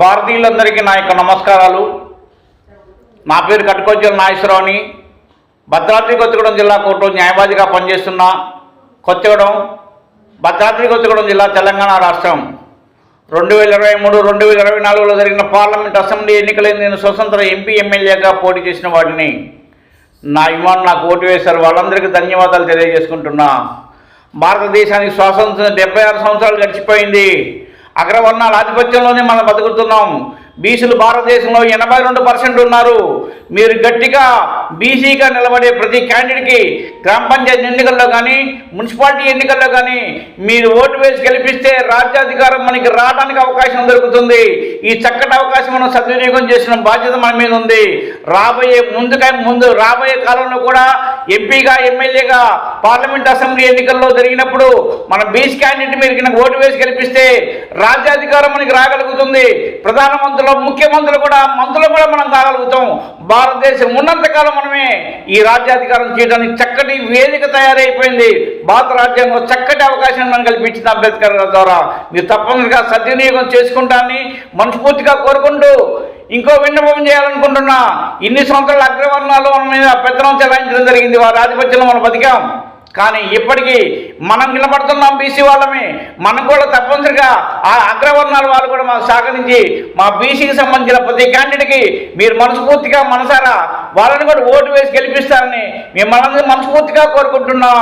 భారతీయులందరికీ నా యొక్క నమస్కారాలు. నా పేరు కట్టుకొచ్చిన నాగేశ్వరరావుని భద్రాద్రి కొత్తగూడెం జిల్లా కోర్టు న్యాయవాదిగా పనిచేస్తున్న కొత్తగూడెం భద్రాద్రి కొత్తగూడెం జిల్లా తెలంగాణ రాష్ట్రం. రెండు వేల ఇరవై మూడు రెండు వేల ఇరవై నాలుగులో జరిగిన పార్లమెంట్ అసెంబ్లీ ఎన్నికలైన నేను స్వతంత్ర ఎంపీ ఎమ్మెల్యేగా పోటీ చేసిన వాటిని నా అభిమానులు నాకు ఓటు వేశారు. వాళ్ళందరికీ ధన్యవాదాలు తెలియజేసుకుంటున్నా. భారతదేశానికి స్వాతంత్రం డెబ్బై ఆరు సంవత్సరాలు గడిచిపోయింది. అగ్రవర్ణాల ఆధిపత్యంలోనే మనం బతుకుతున్నాము. బీసీలు భారతదేశంలో ఎనభై రెండు పర్సెంట్ ఉన్నారు. మీరు గట్టిగా బీసీగా నిలబడే ప్రతి క్యాండిడేట్కి గ్రామ పంచాయతీ ఎన్నికల్లో కానీ మున్సిపాలిటీ ఎన్నికల్లో కానీ మీరు ఓటు వేసి గెలిపిస్తే రాజ్యాధికారం మనకి రావడానికి అవకాశం దొరుకుతుంది. ఈ చక్కటి అవకాశం మనం సద్వినియోగం చేసిన బాధ్యత మన మీద ఉంది. రాబోయే ముందుగా ముందు రాబోయే కాలంలో కూడా ఎంపీగా ఎమ్మెల్యేగా పార్లమెంట్ అసెంబ్లీ ఎన్నికల్లో జరిగినప్పుడు మన బీసీ క్యాండిడేట్ మీరు ఓటు వేసి గెలిపిస్తే రాజ్యాధికారం మనకి రాగలుగుతుంది. ప్రధానమంత్రిలో ముఖ్యమంత్రులు కూడా మంత్రులు కూడా మనం కాగలుగుతాం. భారతదేశం ఉన్నంతకాలం మనమే ఈ రాజ్యాధికారం చేయడానికి చక్కటి వేదిక తయారైపోయింది. భారత రాజ్యాంగం చక్కటి అవకాశం మనం కల్పించింది అంబేద్కర్ గారి ద్వారా. మీరు తప్పనిసరిగా సద్వినియోగం చేసుకుంటానని మనస్ఫూర్తిగా కోరుకుంటూ ఇంకో విన్నపం చేయాలనుకుంటున్నా. ఇన్ని సంవత్సరాల అగ్రవర్ణాలు మన మీద పెత్తనం చెలాయించడం జరిగింది. వారి ఆధిపత్యంలో మనం బతికాం. కానీ ఇప్పటికీ మనం నిలబడుతున్నాం బీసీ వాళ్ళమే. మనం కూడా తప్పనిసరిగా ఆ అగ్రవర్ణాల వాళ్ళు కూడా మాకు సహకరించి మా బీసీకి సంబంధించిన ప్రతి క్యాండిడేట్కి మీరు మనస్ఫూర్తిగా మనసారా వాళ్ళని కూడా ఓటు వేసి గెలిపిస్తారని మిమ్మల్ని మనస్ఫూర్తిగా కోరుకుంటున్నాం.